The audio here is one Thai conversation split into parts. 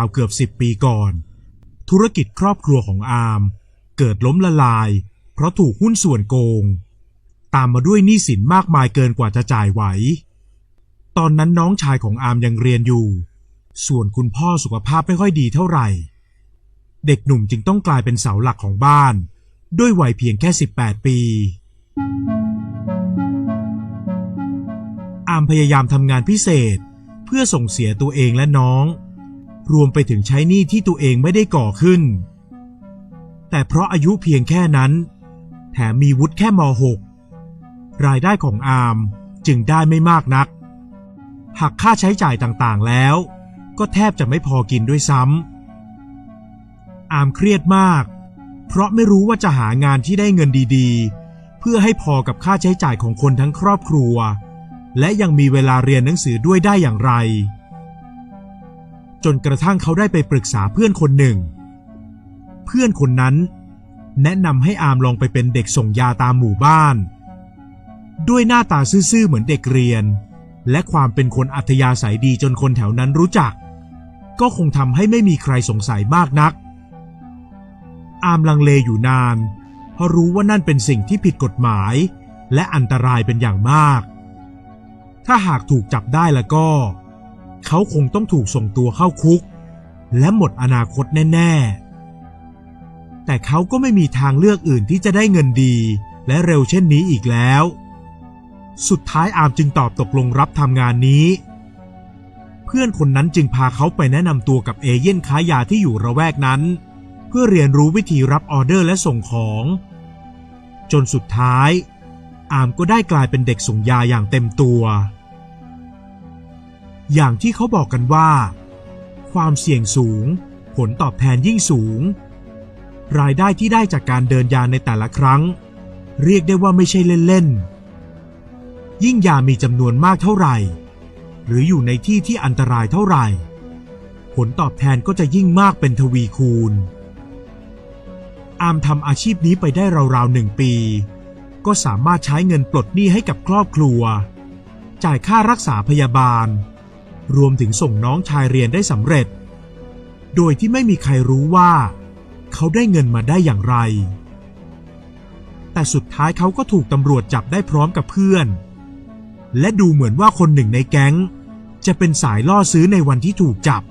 ราวเกือบสิบปีก่อน ธุรกิจครอบครัวของอามเกิดล้มละลาย เพราะถูกหุ้นส่วนโกง ตามมาด้วยหนี้สินมากมายเกินกว่าจะจ่ายไหว ตอนนั้นน้องชายของอามยังเรียนอยู่ ส่วนคุณพ่อสุขภาพไม่ค่อยดีเท่าไหร่ เด็กหนุ่มจึงต้องกลายเป็นเสาหลักของบ้าน ด้วยวัยเพียงแค่ 18 ปีอามพยายามทำงานพิเศษ เพื่อส่งเสียตัวเองและน้อง รวมไปถึงใช้หนี้ที่ตัวเองไม่ได้ก่อขึ้น แต่เพราะอายุเพียงแค่นั้น แถมมีวุฒิแค่ม .6 รายได้ของอามจึงได้ไม่มากนักหักค่าใช้จ่ายต่างๆแล้ว ก็แทบจะไม่พอกินด้วยซ้ำอามเครียดมาก เพราะไม่รู้ว่าจะหางานที่ได้เงินดีๆ เพื่อให้พอกับค่าใช้จ่ายของคนทั้งครอบครัว และยังมีเวลาเรียนหนังสือด้วยได้อย่างไร จนกระทั่งเขาได้ไปปรึกษาเพื่อนคนหนึ่ง เพื่อนคนนั้น แนะนำให้อามลองไปเป็นเด็กส่งยาตามหมู่บ้าน ด้วยหน้าตาซื่อๆเหมือนเด็กเรียน และความเป็นคนอัธยาศัยดีจนคนแถวนั้นรู้จัก ก็คงทำให้ไม่มีใครสงสัยมากนัก อามลังเลอยู่นาน เพราะรู้ว่านั่นเป็นสิ่งที่ผิดกฎหมาย และอันตรายเป็นอย่างมาก ถ้าหากถูกจับได้แล้วก็เเขาคงต้องถูกส่งตัวเข้าคุก และหมดอนาคตแน่ ๆ แต่เขาก็ไม่มีทางเลือกอื่นที่จะได้เงินดี และเร็วเช่นนี้อีกแล้ว สุดท้ายอามจึงตอบตกลงรับทำงานนี้ เพื่อนคนนั้นจึงพาเขาไปแนะนำตัวกับเอเย่นค้ายาที่อยู่ระแวกนั้น เพื่อเรียนรู้วิธีรับออเดอร์และส่งของ จนสุดท้ายอามก็ได้กลายเป็นเด็กส่งยาอย่างเต็มตัว อย่างที่เขาบอกกันว่า ความเสี่ยงสูง ผลตอบแทนยิ่งสูง รายได้ที่ได้จากการเดินยาในแต่ละครั้ง เรียกได้ว่าไม่ใช่เล่นๆ ยิ่งยามีจำนวนมากเท่าไหร่ หรืออยู่ในที่ที่อันตรายเท่าไหร่ ผลตอบแทนก็จะยิ่งมากเป็นทวีคูณ อามทำอาชีพนี้ไปได้ราวๆหนึ่งปี ก็สามารถใช้เงินปลดหนี้ให้กับครอบครัว จ่ายค่ารักษาพยาบาล รวมถึงส่งน้องชายเรียนได้สำเร็จ โดยที่ไม่มีใครรู้ว่า เขาได้เงินมาได้อย่างไร แต่สุดท้ายเขาก็ถูกตำรวจจับได้พร้อมกับเพื่อน และดูเหมือนว่าคนหนึ่งในแก๊ง จะเป็นสายล่อซื้อในวันที่ถูกจับ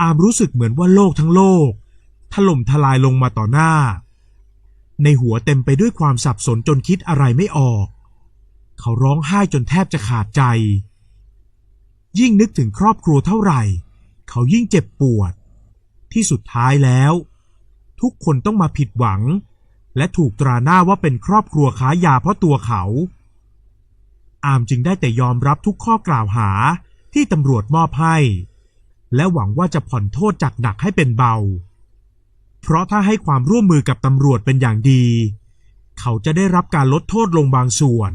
อามรู้สึกเหมือนว่าโลกทั้งโลก ถล่มทลายลงมาต่อหน้า ในหัวเต็มไปด้วยความสับสนจนคิดอะไรไม่ออก เขาร้องไห้จนแทบจะขาดใจ ยิ่งนึกถึงครอบครัวเท่าไหร่ เขายิ่งเจ็บปวด ที่สุดท้ายแล้ว ทุกคนต้องมาผิดหวัง และถูกตราหน้าว่าเป็นครอบครัวค้ายาเพราะตัวเขา อามจึงได้แต่ยอมรับทุกข้อกล่าวหาที่ตำรวจมอบให้ และหวังว่าจะผ่อนโทษจากหนักให้เป็นเบา เพราะถ้าให้ความร่วมมือกับตำรวจเป็นอย่างดี เขาจะได้รับการลดโทษลงบางส่วน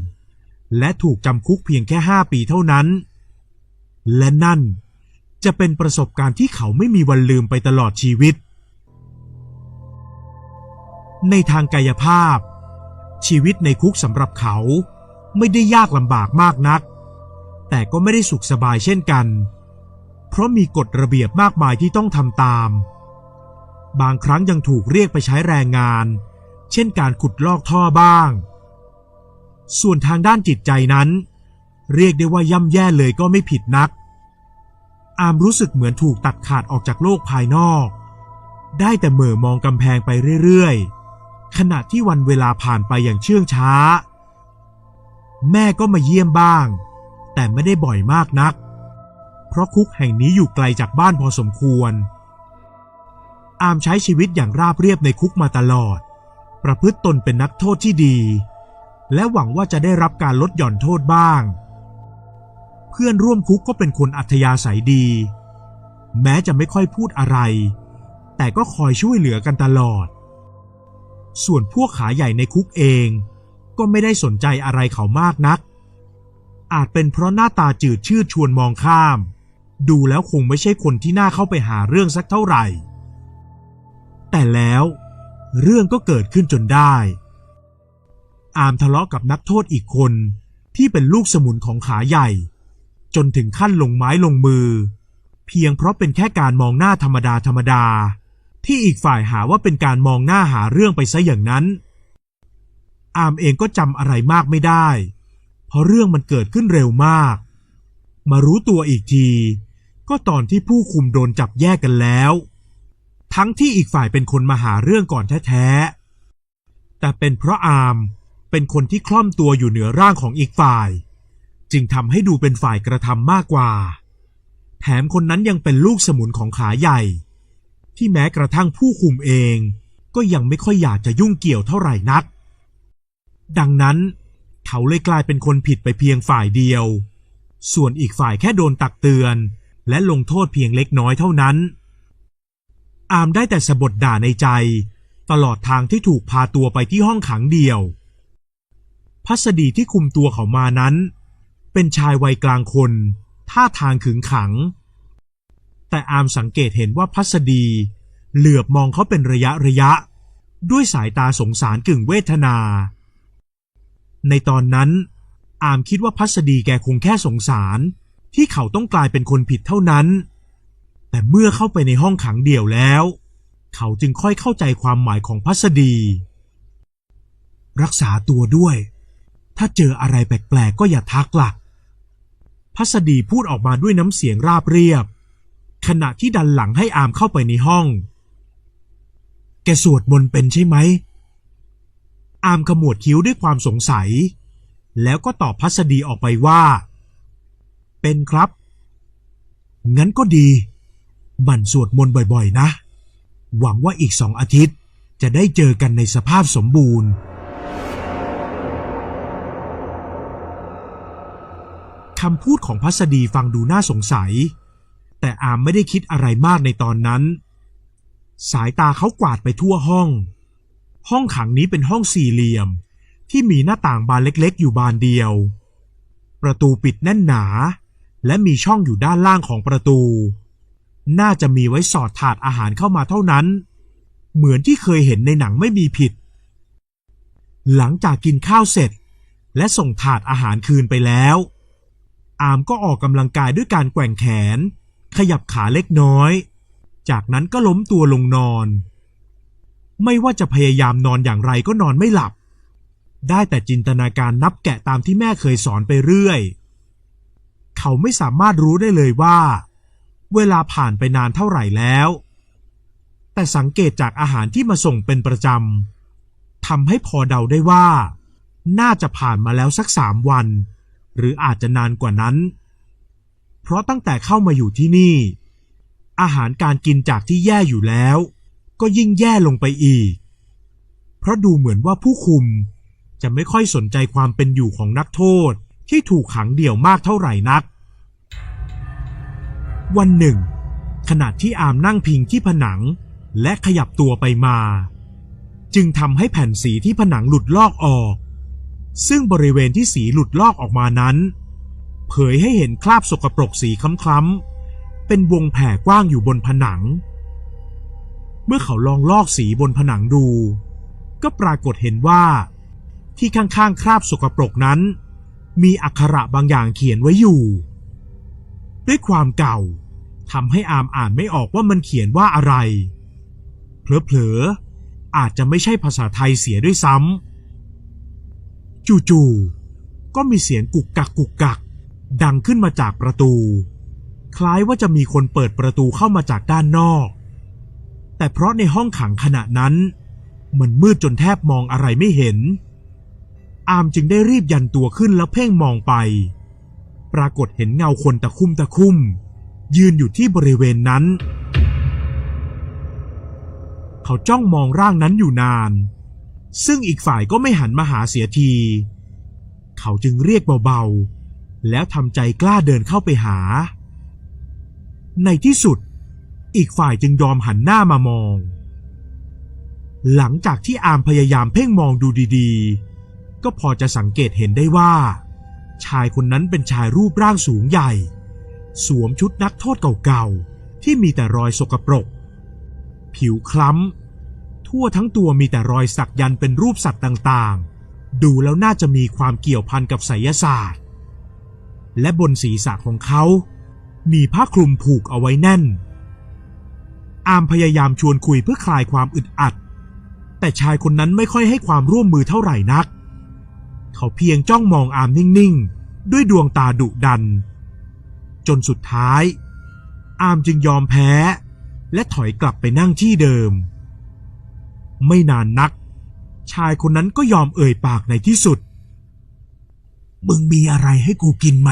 และถูกจำคุกเพียงแค่ห้าปีเท่านั้น และนั่นจะเป็นประสบการณ์ที่เขาไม่มีวันลืมไปตลอดชีวิต ในทางกายภาพ ชีวิตในคุกสำหรับเขาไม่ได้ยากลำบากมากนัก แต่ก็ไม่ได้สุขสบายเช่นกัน เพราะมีกฎระเบียบมากมายที่ต้องทำตาม บางครั้งยังถูกเรียกไปใช้แรงงาน เช่นการขุดลอกท่อบ้าง ส่วนทางด้านจิตใจนั้น เรียกได้ว่าย่ำแย่เลยก็ไม่ผิดนัก อามรู้สึกเหมือนถูกตัดขาดออกจากโลกภายนอก ได้แต่เหม่อมองกำแพงไปเรื่อยๆ ขณะที่วันเวลาผ่านไปอย่างเชื่องช้า แม่ก็มาเยี่ยมบ้าง แต่ไม่ได้บ่อยมากนัก เพราะคุกแห่งนี้อยู่ไกลจากบ้านพอสมควร อามใช้ชีวิตอย่างราบเรียบในคุกมาตลอด ประพฤติตนเป็นนักโทษที่ดี และหวังว่าจะได้รับการลดหย่อนโทษบ้าง เพื่อนร่วมคุกก็เป็นคนอัธยาศัยดี แม้จะไม่ค่อยพูดอะไร แต่ก็คอยช่วยเหลือกันตลอด ส่วนพวกขาใหญ่ในคุกเองก็ไม่ได้สนใจอะไรเขามากนัก อาจเป็นเพราะหน้าตาจืดชืดชวนมองข้าม ดูแล้วคงไม่ใช่คนที่น่าเข้าไปหาเรื่องสักเท่าไหร่ แต่แล้วเรื่องก็เกิดขึ้นจนได้ อามทะเลาะกับนักโทษอีกคนที่เป็นลูกสมุนของขาใหญ่ จนถึงขั้นลงไม้ลงมือ เพียงเพราะเป็นแค่การมองหน้าธรรมดาธรรมดา ที่อีกฝ่ายหาว่าเป็นการมองหน้าหาเรื่องไปซะอย่างนั้น อามเองก็จำอะไรมากไม่ได้ เพราะเรื่องมันเกิดขึ้นเร็วมาก มารู้ตัวอีกที ก็ตอนที่ผู้คุมโดนจับแยกกันแล้ว ทั้งที่อีกฝ่ายเป็นคนมาหาเรื่องก่อนแท้ๆแต่เป็นเพราะอามเป็นคนที่คล่อมตัวอยู่เหนือร่างของอีกฝ่าย จึงทำให้ดูเป็นฝ่ายกระทำมากกว่า แถมคนนั้นยังเป็นลูกสมุนของขาใหญ่ ที่แม้กระทั่งผู้คุมเองก็ยังไม่ค่อยอยากจะยุ่งเกี่ยวเท่าไหร่นัก ดังนั้น เขาเลยกลายเป็นคนผิดไปเพียงฝ่ายเดียว ส่วนอีกฝ่ายแค่โดนตักเตือน และลงโทษเพียงเล็กน้อยเท่านั้น อามได้แต่สะบดด่าในใจ ตลอดทางที่ถูกพาตัวไปที่ห้องขังเดียว พัสดีที่คุมตัวเขามานั้น เป็นชายวัยกลางคน ท่าทางขึงขัง แต่อามสังเกตเห็นว่าพัสดี เหลือบมองเขาเป็นระยะระยะ ด้วยสายตาสงสารกึ่งเวทนา ในตอนนั้น อามคิดว่าพัสดีแกคงแค่สงสาร ที่เขาต้องกลายเป็นคนผิดเท่านั้น แต่เมื่อเข้าไปในห้องขังเดี่ยวแล้ว เขาจึงค่อยเข้าใจความหมายของพัสดี รักษาตัวด้วยถ้าเจออะไรแปลกๆ ก็อย่าทักหลัก พัสดีพูดออกมาด้วยน้ำเสียงราบเรียบ ขณะที่ดันหลังให้อามเข้าไปในห้อง แกสวดมนต์เป็นใช่ไหม อามขมวดคิ้วด้วยความสงสัย แล้วก็ตอบพัสดีออกไปว่า เป็นครับ งั้นก็ดีมั่นสวดมนต์บ่อยๆ นะ หวังว่าอีกสองอาทิตย์จะได้เจอกันในสภาพสมบูรณ์ คำพูดของพัสดีฟังดูน่าสงสัย แต่อามไม่ได้คิดอะไรมากในตอนนั้น สายตาเขากวาดไปทั่วห้อง ห้องขังนี้เป็นห้องสี่เหลี่ยม ที่มีหน้าต่างบานเล็กๆ อยู่บานเดียว ประตูปิดแน่นหนา และมีช่องอยู่ด้านล่างของประตู น่าจะมีไว้สอดถาดอาหารเข้ามาเท่านั้น เหมือนที่เคยเห็นในหนังไม่มีผิด หลังจากกินข้าวเสร็จ และส่งถาดอาหารคืนไปแล้ว อามก็ออกกำลังกายด้วยการแกว่งแขน ขยับขาเล็กน้อย จากนั้นก็ล้มตัวลงนอน ไม่ว่าจะพยายามนอนอย่างไรก็นอนไม่หลับ ได้แต่จินตนาการนับแกะตามที่แม่เคยสอนไปเรื่อย เขาไม่สามารถรู้ได้เลยว่า เวลาผ่านไปนานเท่าไหร่แล้ว แต่สังเกตจากอาหารที่มาส่งเป็นประจำทำให้พอเดาได้ว่า น่าจะผ่านมาแล้วสักสามวัน หรืออาจจะนานกว่านั้น เพราะตั้งแต่เข้ามาอยู่ที่นี่ อาหารการกินจากที่แย่อยู่แล้ว ก็ยิ่งแย่ลงไปอีก เพราะดูเหมือนว่าผู้คุมจะไม่ค่อยสนใจความเป็นอยู่ของนักโทษที่ถูกขังเดี่ยวมากเท่าไหร่นัก วันหนึ่ง ขณะที่อามนั่งพิงที่ผนังและขยับตัวไปมา จึงทำให้แผ่นสีที่ผนังหลุดลอกออก ซึ่งบริเวณที่สีหลุดลอกออกมานั้น เผยให้เห็นคราบสกปรกสีคล้ำๆเป็นวงแผ่กว้างอยู่บนผนัง เมื่อเขาลองลอกสีบนผนังดู ก็ปรากฏเห็นว่า ที่ข้างๆคราบสกปรกนั้น มีอักขระบางอย่างเขียนไว้อยู่ ด้วยความเก่าทำให้อามอ่านไม่ออกว่ามันเขียนว่าอะไร เผลอๆอาจจะไม่ใช่ภาษาไทยเสียด้วยซ้ำ จู่ๆก็มีเสียงกุกกักกุกกัก ดังขึ้นมาจากประตู คล้ายว่าจะมีคนเปิดประตูเข้ามาจากด้านนอก แต่เพราะในห้องขังขณะนั้น มันมืดจนแทบมองอะไรไม่เห็น อามจึงได้รีบยันตัวขึ้นแล้วเพ่งมองไป ปรากฏเห็นเงาคนตะคุ่มตะคุ่ม ยืนอยู่ที่บริเวณนั้น เขาจ้องมองร่างนั้นอยู่นาน ซึ่งอีกฝ่ายก็ไม่หันมาหาเสียที เขาจึงเรียกเบาๆ แล้วทำใจกล้าเดินเข้าไปหา ในที่สุด อีกฝ่ายจึงยอมหันหน้ามามอง หลังจากที่อามพยายามเพ่งมองดูดีๆ ก็พอจะสังเกตเห็นได้ว่า ชายคนนั้นเป็นชายรูปร่างสูงใหญ่ สวมชุดนักโทษเก่าๆ ที่มีแต่รอยสกปรก ผิวคล้ำ ทั่วทั้งตัวมีแต่รอยสักยันเป็นรูปสัตว์ต่างๆ ดูแล้วน่าจะมีความเกี่ยวพันกับไสยศาสตร์ และบนศีรษะของเขา มีผ้าคลุมผูกเอาไว้แน่น อามพยายามชวนคุยเพื่อคลายความอึดอัด แต่ชายคนนั้นไม่ค่อยให้ความร่วมมือเท่าไหร่นัก เขาเพียงจ้องมองอามนิ่งๆ ด้วยดวงตาดุดัน จนสุดท้าย อามจึงยอมแพ้และถอยกลับไปนั่งที่เดิม ไม่นานนัก ชายคนนั้นก็ยอมเอ่ยปากในที่สุด มึงมีอะไรให้กูกินไหม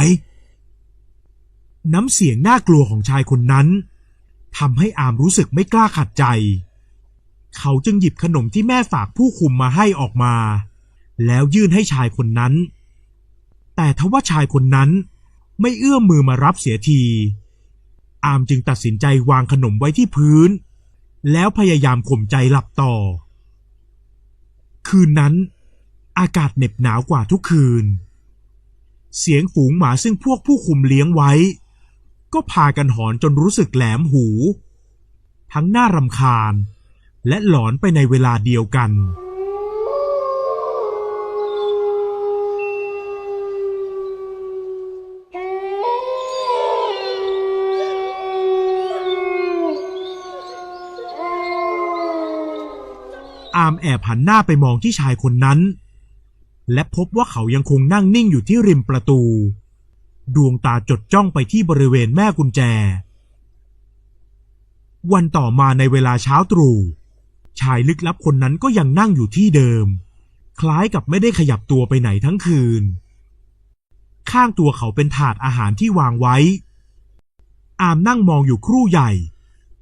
น้ำเสียงน่ากลัวของชายคนนั้นทำให้อามรู้สึกไม่กล้าขัดใจ เขาจึงหยิบขนมที่แม่ฝากผู้คุมมาให้ออกมา แล้วยื่นให้ชายคนนั้น แต่ทว่าชายคนนั้นไม่เอื้อมมือมารับเสียที อามจึงตัดสินใจวางขนมไว้ที่พื้น แล้วพยายามข่มใจหลับต่อ คืนนั้น อากาศเหน็บหนาวกว่าทุกคืน เสียงฝูงหมาซึ่งพวกผู้คุมเลี้ยงไว้ ก็พากันหอนจนรู้สึกแหลมหู ทั้งน่ารำคาญ และหลอนไปในเวลาเดียวกัน อามแอบหันหน้าไปมองที่ชายคนนั้น และพบว่าเขายังคงนั่งนิ่งอยู่ที่ริมประตู ดวงตาจดจ้องไปที่บริเวณแม่กุญแจ วันต่อมาในเวลาเช้าตรู่ชายลึกลับคนนั้นก็ยังนั่งอยู่ที่เดิม คล้ายกับไม่ได้ขยับตัวไปไหนทั้งคืน ข้างตัวเขาเป็นถาดอาหารที่วางไว้ อามนั่งมองอยู่ครู่ใหญ่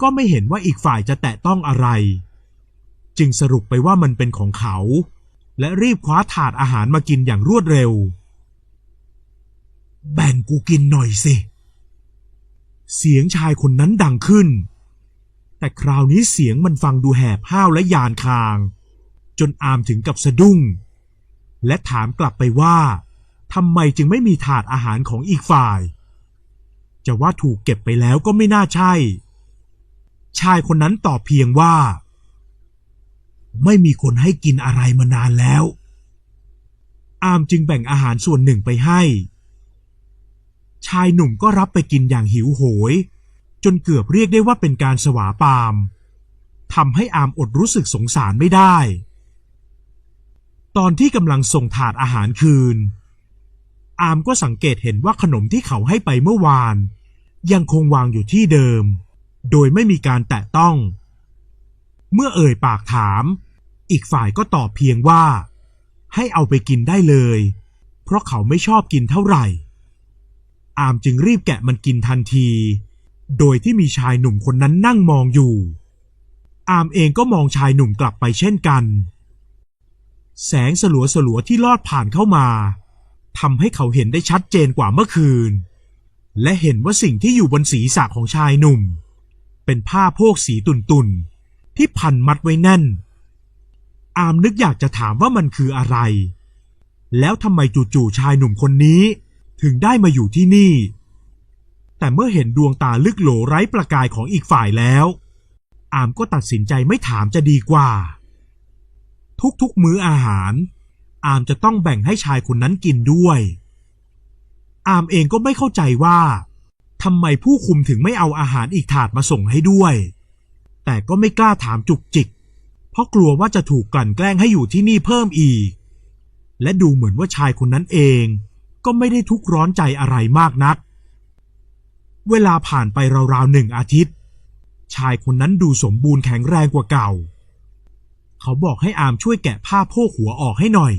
ก็ไม่เห็นว่าอีกฝ่ายจะแตะต้องอะไร จึงสรุปไปว่ามันเป็นของเขา และรีบคว้าถาดอาหารมากินอย่างรวดเร็ว แบ่งกูกินหน่อยสิ เสียงชายคนนั้นดังขึ้น แต่คราวนี้เสียงมันฟังดูแหบห้าวและยานคาง จนอามถึงกับสะดุ้ง และถามกลับไปว่าทำไมจึงไม่มีถาดอาหารของอีกฝ่าย จะว่าถูกเก็บไปแล้วก็ไม่น่าใช่ ชายคนนั้นตอบเพียงว่า ไม่มีคนให้กินอะไรมานานแล้ว อามจึงแบ่งอาหารส่วนหนึ่งไปให้ ชายหนุ่มก็รับไปกินอย่างหิวโหย จนเกือบเรียกได้ว่าเป็นการสวาปามทำให้อามอดรู้สึกสงสารไม่ได้ ตอนที่กำลังส่งถาดอาหารคืน อามก็สังเกตเห็นว่าขนมที่เขาให้ไปเมื่อวาน ยังคงวางอยู่ที่เดิม โดยไม่มีการแตะต้อง เมื่อเอ่ยปากถาม อีกฝ่ายก็ตอบเพียงว่า ให้เอาไปกินได้เลย เพราะเขาไม่ชอบกินเท่าไหร่ อามจึงรีบแกะมันกินทันที โดยที่มีชายหนุ่มคนนั้นนั่งมองอยู่ อามเองก็มองชายหนุ่มกลับไปเช่นกัน แสงสลัวสลัวๆที่ลอดผ่านเข้ามาทำให้เขาเห็นได้ชัดเจนกว่าเมื่อคืน และเห็นว่าสิ่งที่อยู่บนศีรษะของชายหนุ่ม เป็นผ้าโพกสีตุ่นๆที่พันมัดไว้แน่น อามนึกอยากจะถามว่ามันคืออะไร แล้วทำไมจู่ๆชายหนุ่มคนนี้ ถึงได้มาอยู่ที่นี่ แต่เมื่อเห็นดวงตาลึกโหลไร้ประกายของอีกฝ่ายแล้ว อามก็ตัดสินใจไม่ถามจะดีกว่า ทุกๆมื้ออาหาร อามจะต้องแบ่งให้ชายคนนั้นกินด้วย อามเองก็ไม่เข้าใจว่าทำไมผู้คุมถึงไม่เอาอาหารอีกถาดมาส่งให้ด้วย แต่ก็ไม่กล้าถามจุกจิก ราะกลัวว่าจะถูกกลั่นแกล้งให้อยู่ที่นี่เพิ่มอีก และดูเหมือนว่าชายคนนั้นเองก็ไม่ได้ทุกข์ร้อนใจอะไรมากนัก เวลาผ่านไปราวๆหนึ่งอาทิตย์ ชายคนนั้นดูสมบูรณ์แข็งแรงกว่าเก่า เขาบอกให้อามช่วยแกะผ้าโพกหัวออกให้หน่อย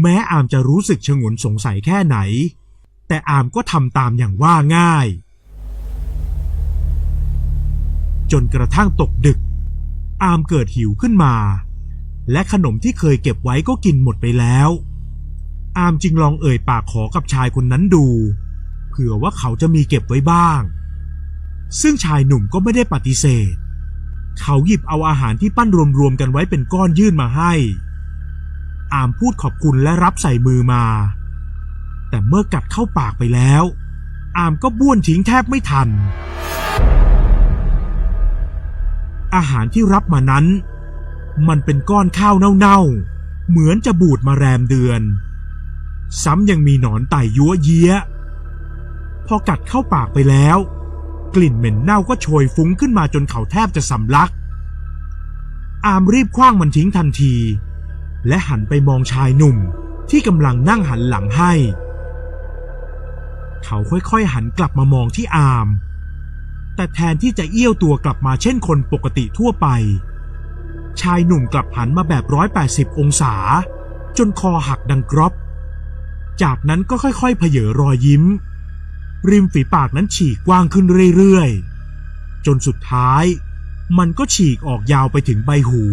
แม้อามจะรู้สึกชงนสงสัยแค่ไหน แต่อามก็ทำตามอย่างว่าง่าย จนกระทั่งตกดึก อามเกิดหิวขึ้นมา และขนมที่เคยเก็บไว้ก็กินหมดไปแล้ว อามจึงลองเอ่ยปากขอกับชายคนนั้นดู เผื่อว่าเขาจะมีเก็บไว้บ้าง ซึ่งชายหนุ่มก็ไม่ได้ปฏิเสธ เขาหยิบเอาอาหารที่ปั้นรวมๆกันไว้เป็นก้อนยื่นมาให้ อามพูดขอบคุณและรับใส่มือมา แต่เมื่อกัดเข้าปากไปแล้ว อามก็บ้วนทิ้งแทบไม่ทัน อาหารที่รับมานั้น มันเป็นก้อนข้าวเน่าๆ เหมือนจะบูดมาแรมเดือน ซ้ำยังมีหนอนไต่ยัวเยี้ย พอกัดเข้าปากไปแล้ว กลิ่นเหม็นเน่าก็โชยฟุ้งขึ้นมาจนเขาแทบจะสำลัก อามรีบคว้างมันทิ้งทันที และหันไปมองชายหนุ่มที่กำลังนั่งหันหลังให้ เขาค่อยๆหันกลับมามองที่อาม แต่แทนที่จะเอี้ยวตัวกลับมาเช่นคนปกติทั่วไป ชายหนุ่มกลับหันมาแบบ 180 องศา จนคอหักดังกรอบ จากนั้นก็ค่อยๆเผยรอยยิ้ม ริมฝีปากนั้นฉีกกว้างขึ้นเรื่อยๆ จนสุดท้าย มันก็ฉีกออกยาวไปถึงใบหู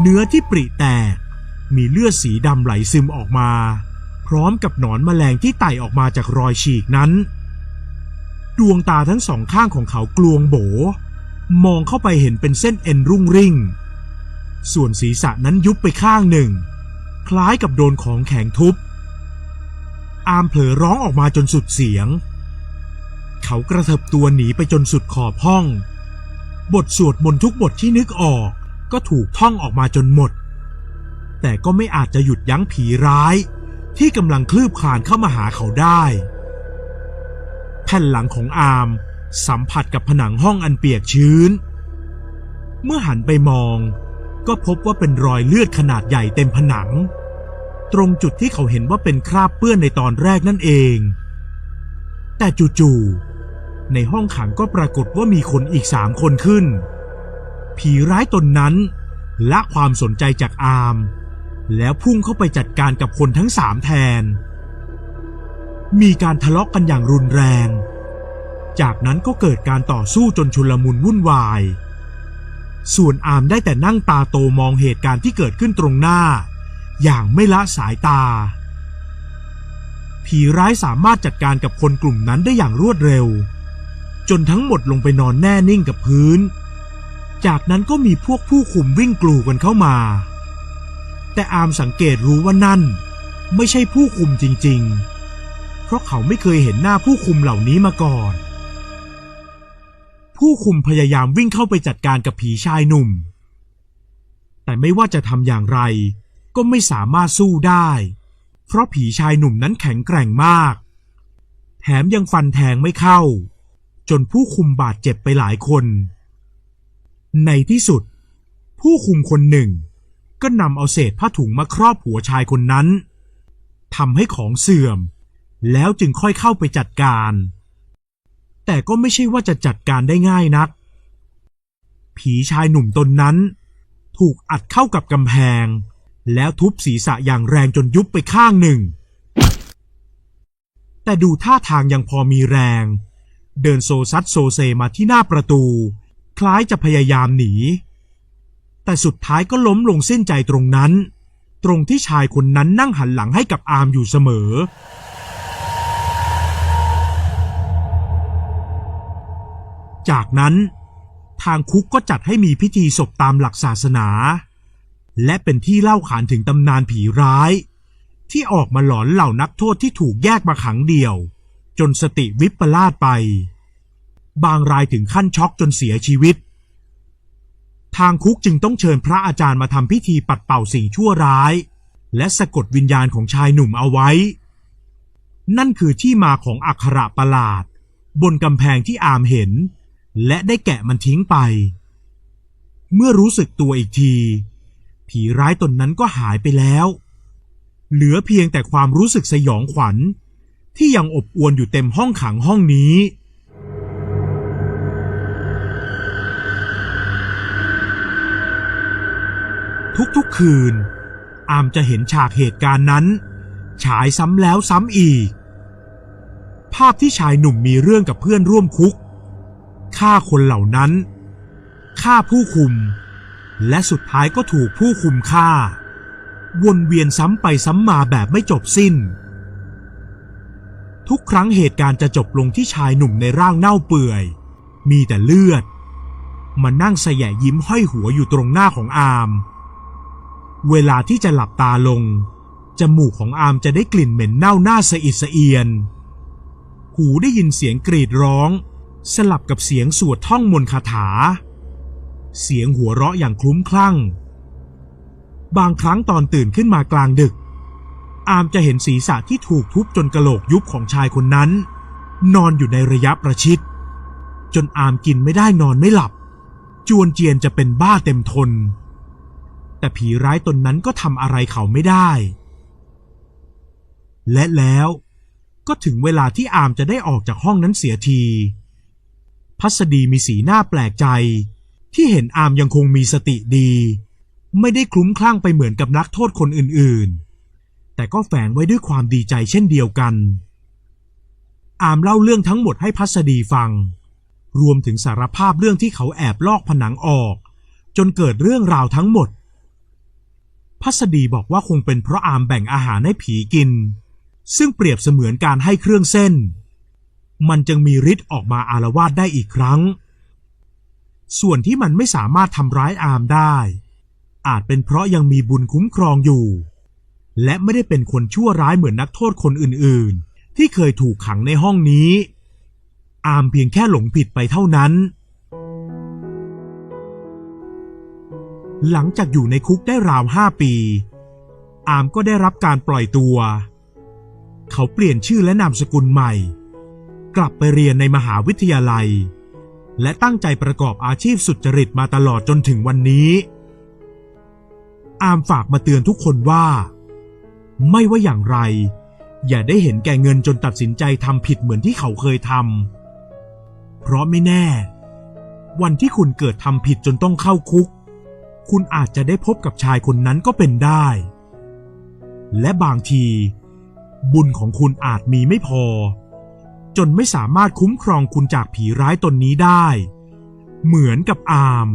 เนื้อที่ปริแตกมีเลือดสีดำไหลซึมออกมา พร้อมกับหนอนแมลงที่ไต่ออกมาจากรอยฉีกนั้น ดวงตาทั้งสองข้างของเขากลวงโบ มองเข้าไปเห็นเป็นเส้นเอ็นรุ่งริ่ง ส่วนศีรษะนั้นยุบไปข้างหนึ่ง คล้ายกับโดนของแข็งทุบ อามเผลอร้องออกมาจนสุดเสียง เขากระเถิบตัวหนีไปจนสุดขอบห้อง บทสวดมนต์ทุกบทที่นึกออกก็ถูกท่องออกมาจนหมด แต่ก็ไม่อาจจะหยุดยั้งผีร้าย ที่กำลังคลืบคลานเข้ามาหาเขาได้ แผ่นหลังของอามสัมผัสกับผนังห้องอันเปียกชื้น เมื่อหันไปมอง ก็พบว่าเป็นรอยเลือดขนาดใหญ่เต็มผนัง ตรงจุดที่เขาเห็นว่าเป็นคราบเปื้อนในตอนแรกนั่นเอง แต่จู่ๆในห้องขังก็ปรากฏว่ามีคนอีกสามคนขึ้น ผีร้ายตนนั้นละความสนใจจากอาม แล้วพุ่งเข้าไปจัดการกับคนทั้งสามแทน มีการทะเลาะกกันอย่างรุนแรง จากนั้นก็เกิดการต่อสู้จนชุลมุนวุ่นวาย ส่วนอามได้แต่นั่งตาโตมองเหตุการณ์ที่เกิดขึ้นตรงหน้า อย่างไม่ละสายตา ผีร้ายสามารถจัดการกับคนกลุ่มนั้นได้อย่างรวดเร็ว จนทั้งหมดลงไปนอนแน่นิ่งกับพื้น จากนั้นก็มีพวกผู้คุมวิ่งกลูกันเข้ามา แต่อามสังเกตรู้ว่านั่น ไม่ใช่ผู้คุมจริง ๆ เพราะเขาไม่เคยเห็นหน้าผู้คุมเหล่านี้มาก่อน ผู้คุมพยายามวิ่งเข้าไปจัดการกับผีชายหนุ่ม แต่ไม่ว่าจะทำอย่างไร ก็ไม่สามารถสู้ได้ เพราะผีชายหนุ่มนั้นแข็งแกร่งมาก แถมยังฟันแทงไม่เข้า จนผู้คุมบาดเจ็บไปหลายคน ในที่สุด ผู้คุมคนหนึ่ง ก็นำเอาเศษผ้าถุงมาครอบหัวชายคนนั้นทำให้ของเสื่อม แล้วจึงค่อยเข้าไปจัดการ แต่ก็ไม่ใช่ว่าจะจัดการได้ง่ายนัก ผีชายหนุ่มตนนั้น ถูกอัดเข้ากับกำแพง แล้วทุบศีรษะอย่างแรงจนยุบไปข้างหนึ่ง แต่ดูท่าทางยังพอมีแรง เดินโซซัดโซเซมาที่หน้าประตู คล้ายจะพยายามหนี แต่สุดท้ายก็ล้มลงสิ้นใจตรงนั้น ตรงที่ชายคนนั้นนั่งหันหลังให้กับอาร์มอยู่เสมอ จากนั้น ทางคุกก็จัดให้มีพิธีศพตามหลักศาสนา และเป็นที่เล่าขานถึงตำนานผีร้าย ที่ออกมาหลอนเหล่านักโทษที่ถูกแยกมาขังเดี่ยว จนสติวิปลาสไป บางรายถึงขั้นช็อกจนเสียชีวิต ทางคุกจึงต้องเชิญพระอาจารย์มาทำพิธีปัดเป่าสิ่งชั่วร้าย และสะกดวิญญาณของชายหนุ่มเอาไว้ นั่นคือที่มาของอักขระประหลาด บนกำแพงที่อามเห็น และได้แกะมันทิ้งไป เมื่อรู้สึกตัวอีกที ผีร้ายตนนั้นก็หายไปแล้ว เหลือเพียงแต่ความรู้สึกสยองขวัญ ที่ยังอบอวลอยู่เต็มห้องขังห้องนี้ ทุกๆคืน อามจะเห็นฉากเหตุการณ์นั้น ฉายซ้ำแล้วซ้ำอีก ภาพที่ชายหนุ่มมีเรื่องกับเพื่อนร่วมคุกฆ่าคนเหล่านั้นฆ่าผู้คุม และสุดท้ายก็ถูกผู้คุมฆ่า วนเวียนซ้ำไปซ้ำมาแบบไม่จบสิ้น ทุกครั้งเหตุการณ์จะจบลงที่ชายหนุ่มในร่างเน่าเปื่อย มีแต่เลือด มานั่งแสยะยิ้มห้อยหัวอยู่ตรงหน้าของอาม เวลาที่จะหลับตาลง จมูกของอามจะได้กลิ่นเหม็นเน่าหน้าสะอิดสะเอียน หูได้ยินเสียงกรีดร้อง สลับกับเสียงสวดท่องมนต์คาถา เสียงหัวเราะอย่างคลุ้มคลั่ง บางครั้งตอนตื่นขึ้นมากลางดึก อามจะเห็นศีรษะที่ถูกทุบจนกระโหลกยุบของชายคนนั้น นอนอยู่ในระยะประชิด จนอามกินไม่ได้นอนไม่หลับ จวนเจียนจะเป็นบ้าเต็มทน แต่ผีร้ายตนนั้นก็ทำอะไรเขาไม่ได้ และแล้วก็ถึงเวลาที่อามจะได้ออกจากห้องนั้นเสียที พัสดีมีสีหน้าแปลกใจ ที่เห็นอามยังคงมีสติดี ไม่ได้คลุ้มคลั่งไปเหมือนกับนักโทษคนอื่นๆ แต่ก็แฝงไว้ด้วยความดีใจเช่นเดียวกัน อามเล่าเรื่องทั้งหมดให้พัสดีฟัง รวมถึงสารภาพเรื่องที่เขาแอบลอกผนังออก จนเกิดเรื่องราวทั้งหมด พัสดีบอกว่าคงเป็นเพราะอามแบ่งอาหารให้ผีกิน ซึ่งเปรียบเสมือนการให้เครื่องเส้น มันจึงมีฤทธิ์ออกมาอารวาสได้อีกครั้ง ส่วนที่มันไม่สามารถทำร้ายอามได้ อาจเป็นเพราะยังมีบุญคุ้มครองอยู่ และไม่ได้เป็นคนชั่วร้ายเหมือนนักโทษคนอื่นๆ ที่เคยถูกขังในห้องนี้ อามเพียงแค่หลงผิดไปเท่านั้น หลังจากอยู่ในคุกได้ราวห้าปี อามก็ได้รับการปล่อยตัว เขาเปลี่ยนชื่อและนามสกุลใหม่ กลับไปเรียนในมหาวิทยาลัย และตั้งใจประกอบอาชีพสุจริตมาตลอดจนถึงวันนี้ อามฝากมาเตือนทุกคนว่า ไม่ว่าอย่างไร อย่าได้เห็นแก่เงินจนตัดสินใจทำผิดเหมือนที่เขาเคยทำเพราะไม่แน่ วันที่คุณเกิดทำผิดจนต้องเข้าคุก คุณอาจจะได้พบกับชายคนนั้นก็เป็นได้ และบางที บุญของคุณอาจมีไม่พอ จนไม่สามารถคุ้มครองคุณจากผีร้ายตนนี้ได้ เหมือนกับอาม